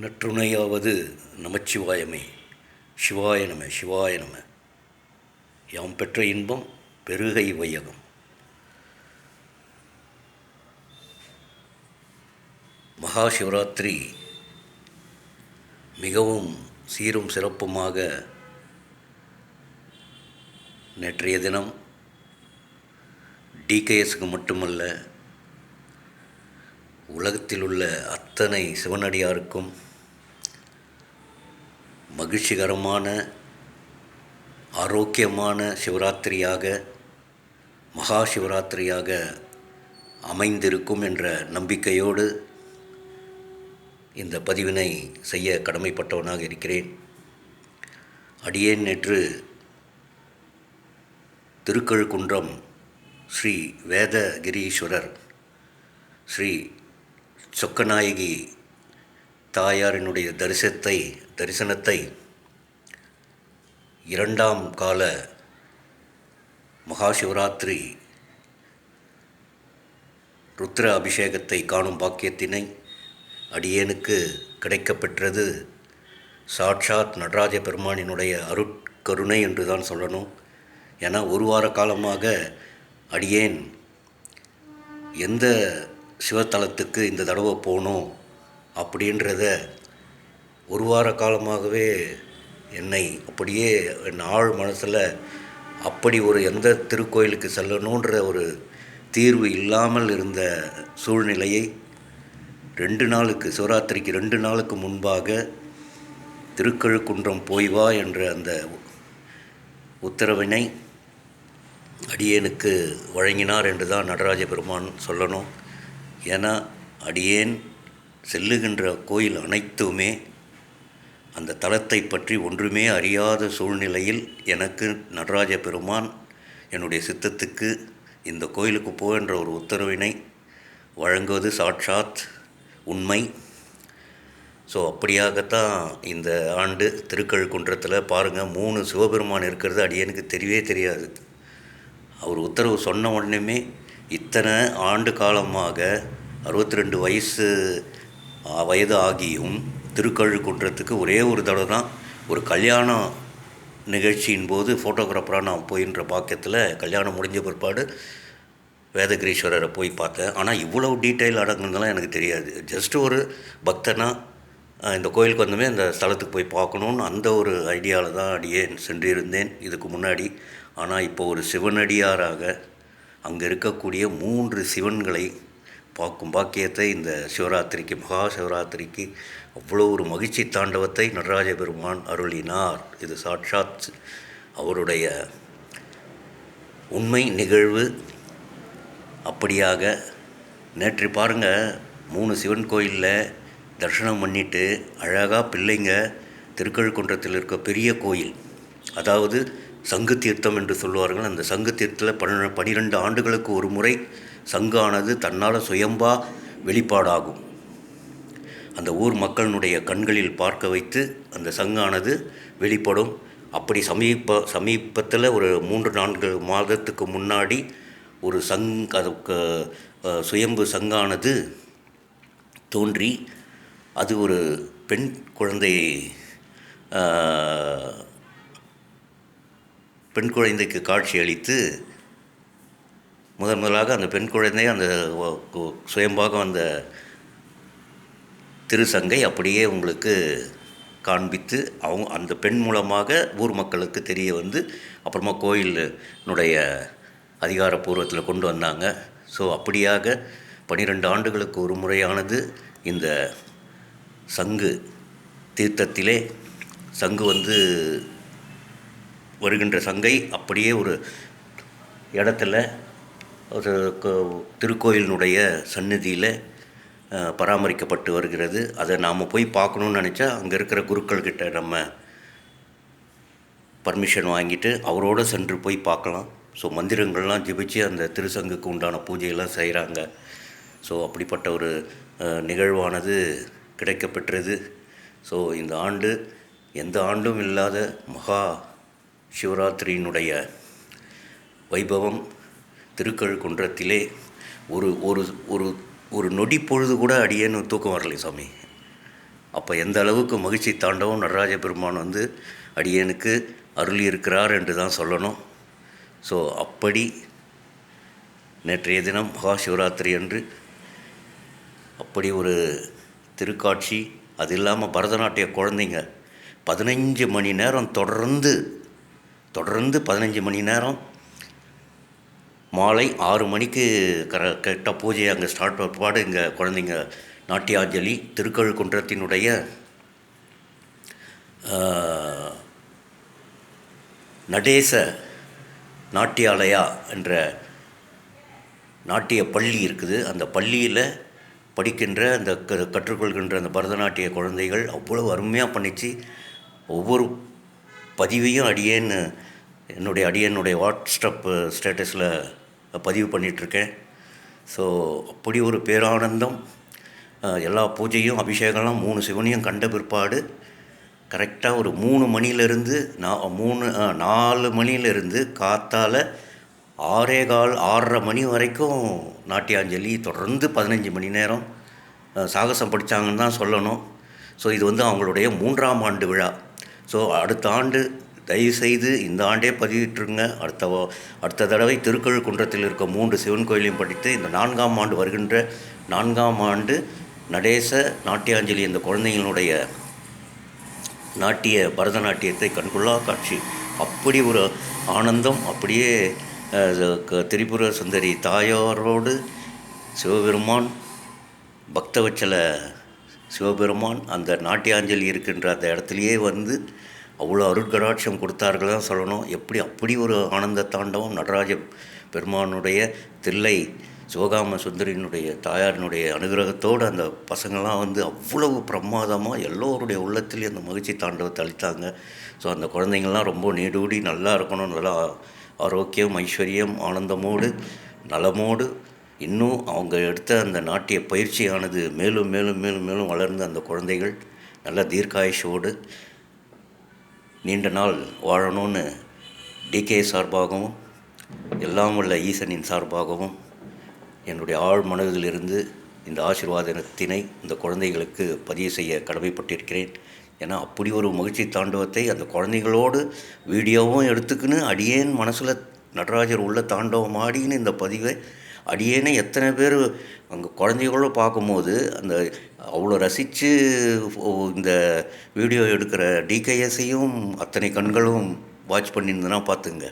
நற்றுணையாவது நமச்சிவாயமே. சிவாய நம சிவாய நம. யாம் பெற்ற இன்பம் பெருகை வையகம். மகா சிவராத்திரி மிகவும் சீரும் சிறப்புமாக நேற்றைய தினம் டிகேஎஸ்க்கு மட்டுமல்ல உலகத்தில் உள்ள அத்தனை சிவனடியாருக்கும் மகிழ்ச்சிகரமான ஆரோக்கியமான சிவராத்திரியாக மகா சிவராத்திரியாக அமைந்திருக்கும் என்ற நம்பிக்கையோடு இந்த பதிவினை செய்ய கடமைப்பட்டவனாக இருக்கிறேன். அடியேன் நேற்று திருக்கழுக்குன்றம் ஸ்ரீ வேதகிரீஸ்வரர் ஸ்ரீ சொக்கநாயகி தாயாரினுடைய தரிசனத்தை தரிசனத்தை இரண்டாம் கால மகாசிவராத்திரி ருத்ர அபிஷேகத்தை காணும் பாக்கியத்தினை அடியேனுக்கு கிடைக்கப்பெற்றது. சாட்சாத் நடராஜ பெருமானினுடைய அருட்கருணை என்று தான் சொல்லணும். ஏன்னா ஒரு வார காலமாக அடியேன் எந்த சிவத்தலத்துக்கு இந்த தடவை போகணும் அப்படின்றத ஒரு வார காலமாகவே என்னை அப்படியே என் ஆழ் மனசில் அப்படி ஒரு எந்த திருக்கோயிலுக்கு செல்லணுன்ற ஒரு தீர்வு இல்லாமல் இருந்த சூழ்நிலையை ரெண்டு நாளுக்கு சிவராத்திரிக்கு ரெண்டு நாளுக்கு முன்பாக திருக்கழுக்குன்றம் போய் வா என்ற அந்த உத்தரவினை அடியேனுக்கு வழங்கினார் என்று தான் நடராஜ பெருமான் சொல்லணும். ஏன்னா அடியேன் செல்லுகின்ற கோயில் அனைத்துமே அந்த தலத்தை பற்றி ஒன்றுமே அறியாத சூழ்நிலையில் எனக்கு நடராஜ பெருமான் என்னுடைய சித்தத்துக்கு இந்த கோயிலுக்கு போகின்ற ஒரு உத்தரவினை வழங்குவது சாட்சாத் உண்மை. ஸோ அப்படியாகத்தான் இந்த ஆண்டு திருக்கழுக்குன்றத்தில் பாருங்கள் மூணு சிவபெருமான் இருக்கிறது அடியேனுக்கு தெரியவே தெரியாது. அவர் உத்தரவு சொன்ன உடனேமே இத்தனை ஆண்டு காலமாக அறுபத்தி ரெண்டு வயசு வயது ஆகியும் திருக்கழுக்குன்றத்துக்கு ஒரே ஒரு தடவை தான் ஒரு கல்யாணம் நிகழ்ச்சியின் போது ஃபோட்டோகிராஃபராக நான் போயின்ற பாக்கியத்தில் கல்யாணம் முடிஞ்ச பிற்பாடு வேதகிரீஸ்வரரை போய் பார்த்தேன். ஆனால் இவ்வளோ டீட்டெயில் அடங்குனதெல்லாம் எனக்கு தெரியாது. ஜஸ்ட் ஒரு பக்தனாக இந்த கோயிலுக்கு வந்தமே அந்த ஸ்தலத்துக்கு போய் பார்க்கணுன்னு அந்த ஒரு ஐடியாவில் தான் அடியே சென்றிருந்தேன். இதுக்கு முன்னாடி. ஆனால் இப்போ ஒரு சிவனடியாராக அங்கே இருக்கக்கூடிய மூன்று சிவன்களை பார்க்கும் பாக்கியத்தை இந்த சிவராத்திரிக்கு மகா சிவராத்திரிக்கு அவ்வளோ ஒரு மகிழ்ச்சி தாண்டவத்தை நடராஜ பெருமான் அருளினார். இது சாட்சாத் அவருடைய உண்மை நிகழ்வு. அப்படியாக நேற்று பாருங்கள் மூணு சிவன் கோயிலில் தரிசனம் பண்ணிவிட்டு அழகாக பிள்ளைங்க திருக்கழுக்குன்றத்தில் இருக்க பெரிய கோயில். அதாவது சங்கு தீர்த்தம் என்று சொல்லுவார்கள். அந்த சங்கு தீர்த்தத்தில் பன்ன பனிரெண்டு ஆண்டுகளுக்கு ஒரு முறை சங்கானது தன்னால் சுயம்பா வெளிப்பாடாகும். அந்த ஊர் மக்களினுடைய கண்களில் பார்க்க வைத்து அந்த சங்கானது வெளிப்படும். அப்படி சமீப சமீபத்தில் ஒரு மூன்று நான்கு மாதத்துக்கு முன்னாடி ஒரு சங் அதுக்கு சுயம்பு சங்கானது தோன்றி அது ஒரு பெண் குழந்தை பெண் குழந்தைக்கு காட்சி அளித்து முதன் முதலாக அந்த பெண் குழந்தை அந்த சுயம்பாக அந்த திருசங்கை அப்படியே உங்களுக்கு காண்பித்து அவங்க அந்த பெண் மூலமாக ஊர் மக்களுக்கு தெரிய வந்து அப்புறமா கோயிலினுடைய அதிகாரப்பூர்வத்தில் கொண்டு வந்தாங்க. ஸோ அப்படியாக பனிரெண்டு ஆண்டுகளுக்கு ஒரு முறையானது இந்த சங்கு தீர்த்தத்திலே சங்கு வந்து வருகின்ற சங்கை அப்படியே ஒரு இடத்துல ஒரு திருக்கோயிலினுடைய சந்நிதியில் பராமரிக்கப்பட்டு வருகிறது. அதை நாம் போய் பார்க்கணுன்னு நினச்சா அங்கே இருக்கிற குருக்கள்கிட்ட நம்ம பர்மிஷன் வாங்கிட்டு அவரோடு சென்று போய் பார்க்கலாம். ஸோ மந்திரங்கள்லாம் ஜிபிச்சு அந்த திருசங்குக்கு உண்டான பூஜையெல்லாம் செய்கிறாங்க ஸோ அப்படிப்பட்ட ஒரு நிகழ்வானது கிடைக்கப்பெற்றது. ஸோ இந்த ஆண்டு எந்த ஆண்டும் இல்லாத மகா சிவராத்திரியினுடைய வைபவம் திருக்கழுக்குன்றத்திலே ஒரு ஒரு ஒரு ஒரு நொடி பொழுது கூட அடியேன்னு தூக்கம் வரலை சாமி. அப்போ எந்த அளவுக்கு மகிழ்ச்சி தாண்டவும் நடராஜ பெருமான் வந்து அடியனுக்கு அருளியிருக்கிறார் என்று தான் சொல்லணும். ஸோ அப்படி நேற்றைய தினம் மகா சிவராத்திரி அன்று அப்படி ஒரு திருக்காட்சி அது இல்லாமல் பரதநாட்டிய குழந்தைங்க பதினஞ்சு மணி நேரம் தொடர்ந்து தொடர்ந்து பதினஞ்சு மணி நேரம். மாலை ஆறு மணிக்கு கர கரெக்டாக பூஜை அங்கே ஸ்டார்ட் பாடு இங்கே குழந்தைங்க நாட்டியாஞ்சலி திருக்கழுக்குன்றத்தினுடைய நடேச நாட்டியாலயா என்ற நாட்டிய பள்ளி இருக்குது. அந்த பள்ளியில் படிக்கின்ற அந்த க- கற்றுக்கொள்கின்ற அந்த பரதநாட்டிய குழந்தைகள் அவ்வளோ அருமையாக பண்ணிச்சு. ஒவ்வொரு பதிவையும் அடியேன்னு என்னுடைய அடியனுடைய வாட்ஸ்அப் ஸ்டேட்டஸில் பதிவு பண்ணிகிட்ருக்கேன் ஸோ அப்படி ஒரு பேரானந்தம் எல்லா பூஜையும் அபிஷேகம்லாம் மூணு சிவனையும் கண்ட பிற்பாடு கரெக்டாக ஒரு மூணு மணிலேருந்து நான் மூணு நாலு மணிலேருந்து காத்தால் ஆறே கால் ஆறரை மணி வரைக்கும் நாட்டியாஞ்சலி தொடர்ந்து பதினஞ்சு மணி நேரம் சாகசம் படித்தாங்கன்னு தான் சொல்லணும். ஸோ இது வந்து அவங்களுடைய மூன்றாம் ஆண்டு விழா. ஸோ அடுத்த ஆண்டு தயவுசெய்து இந்த ஆண்டே பதிவிட்டுருங்க. அடுத்த அடுத்த தடவை திருக்கழுக்குன்றத்தில் இருக்க மூன்று சிவன் கோயிலையும் படித்து இந்த நான்காம் ஆண்டு வருகின்ற நான்காம் ஆண்டு நடேச நாட்டியாஞ்சலி இந்த குழந்தைங்களுடைய நாட்டிய பரதநாட்டியத்தை கண்கொள்ளா காட்சி. அப்படி ஒரு ஆனந்தம் அப்படியே க- திரிபுர சுந்தரி தாயாரோடு சிவபெருமான் பக்தவச்சல சிவபெருமான் அந்த நாட்டியாஞ்சலி இருக்கின்ற அந்த இடத்துலையே வந்து அவ்வளோ அருட்கடாட்சம் கொடுத்தார்கள் தான் சொல்லணும். எப்படி அப்படி ஒரு ஆனந்த தாண்டவம் நடராஜ பெருமானுடைய தில்லை சிவகாம சுந்தரியினுடைய தாயாரினுடைய அனுகிரகத்தோடு அந்த பசங்கள்லாம் வந்து அவ்வளவு பிரமாதமாக எல்லோருடைய உள்ளத்திலையும் அந்த மகிழ்ச்சி தாண்டவத்தை அளித்தாங்க. ஸோ அந்த குழந்தைங்கள்லாம் ரொம்ப நீடூடி நல்லா இருக்கணும். நல்லா ஆரோக்கியம் ஐஸ்வர்யம் ஆனந்தமோடு நலமோடு இன்னும் அவங்க எடுத்த அந்த நாட்டிய பயிற்சியானது மேலும் மேலும் மேலும் மேலும் வளர்ந்த அந்த குழந்தைகள் நல்ல தீர்க்காயுஷோடு நீண்ட நாள் வாழணும்னு டிகே சார்பாகவும் எல்லாம் உள்ள ஈசனின் சார்பாகவும் என்னுடைய ஆழ் மனதிலிருந்து இந்த ஆசீர்வாதத்தினை இந்த குழந்தைகளுக்கு பதிவு செய்ய கடமைப்பட்டிருக்கிறேன். ஏன்னா அப்படி ஒரு மகிழ்ச்சி தாண்டவத்தை அந்த குழந்தைகளோடு வீடியோவும் எடுத்துக்கின்னு அடியேன் மனசில் நடராஜர் உள்ள தாண்டவம் ஆடின்னு இந்த பதிவை அடியேனே எத்தனை பேர் அங்கே குழந்தைகளோட பார்க்கும்போது அந்த அவ்வளோ ரசித்து இந்த வீடியோ எடுக்கிற டிகேஎஸையும் அத்தனை கண்களும் வாட்ச் பண்ணியிருந்தனா பார்த்துங்க.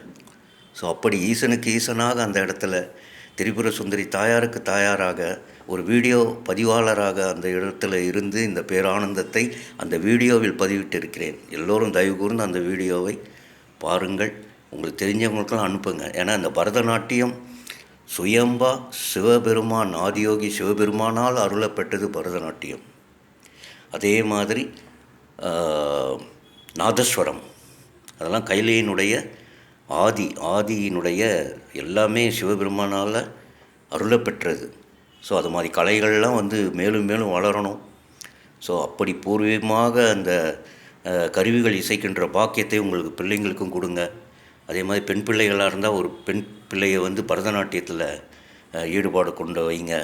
ஸோ அப்படி ஈசனுக்கு ஈசனாக அந்த இடத்துல திரிபுர சுந்தரி தாயாருக்கு தாயாராக ஒரு வீடியோ பதிவாளராக அந்த இடத்துல இருந்து இந்த பேரானந்தத்தை அந்த வீடியோவில் பதிவிட்டிருக்கிறேன். எல்லோரும் தயவு கூர்ந்து அந்த வீடியோவை பாருங்கள். உங்களுக்கு தெரிஞ்சவங்களுக்கெல்லாம் அனுப்புங்க. ஏன்னா இந்த பரதநாட்டியம் சுயம்பா சிவபெருமான் ஆதியோகி சிவபெருமானால் அருளப்பட்டது பரதநாட்டியம். அதே மாதிரி நாதஸ்வரம். அதெல்லாம் கைலையினுடைய ஆதி ஆதியினுடைய எல்லாமே சிவபெருமானால் அருளப்பெற்றது. ஸோ அது மாதிரி கலைகள்லாம் வந்து மேலும் மேலும் வளரணும். ஸோ அப்படி பூர்வீகமாக அந்த கருவிகள் இசைக்கின்ற பாக்கியத்தை உங்களுக்கு பிள்ளைங்களுக்கும் கொடுங்க. அதே மாதிரி பெண் பிள்ளைகளாக இருந்தால் ஒரு பெண் பிள்ளையை வந்து பரதநாட்டியத்தில் ஈடுபாடு கொண்டு வைங்க.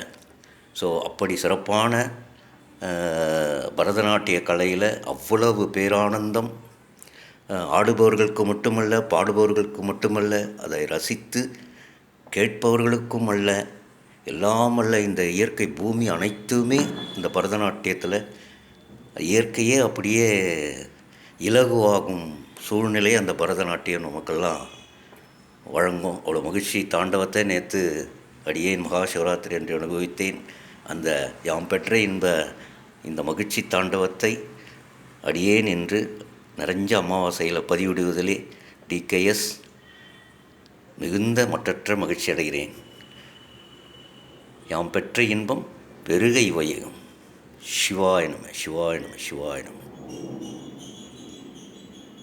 ஸோ அப்படி சிறப்பான பரதநாட்டிய கலையில் அவ்வளவு பேரானந்தம் ஆடுபவர்களுக்கு மட்டுமல்ல பாடுபவர்களுக்கு மட்டுமல்ல அதை ரசித்து கேட்பவர்களுக்கும் அல்ல எல்லாமல்ல இந்த இயற்கை பூமி அனைத்துமே இந்த பரதநாட்டியத்தில் இயற்கையே அப்படியே இலகுவாகும் சூழ்நிலை அந்த பரதநாட்டியம் நமக்கெல்லாம் வழங்கும். அவ்வளோ மகிழ்ச்சி. தாண்டவத்தை நேற்று அடியேன் மகா சிவராத்திரி என்று அனுபவித்தேன். அந்த யாம் பெற்ற இன்ப இந்த மகிழ்ச்சி தாண்டவத்தை அடியேன் என்று நிறைஞ்ச அமாவாசையில் பதிவிடுவதிலே டிகேஎஸ் மிகுந்த மற்றற்ற மகிழ்ச்சி அடைகிறேன். யாம் பெற்ற இன்பம் பெருகை வையகம். சிவாய நம சிவாய நம சிவாய நம.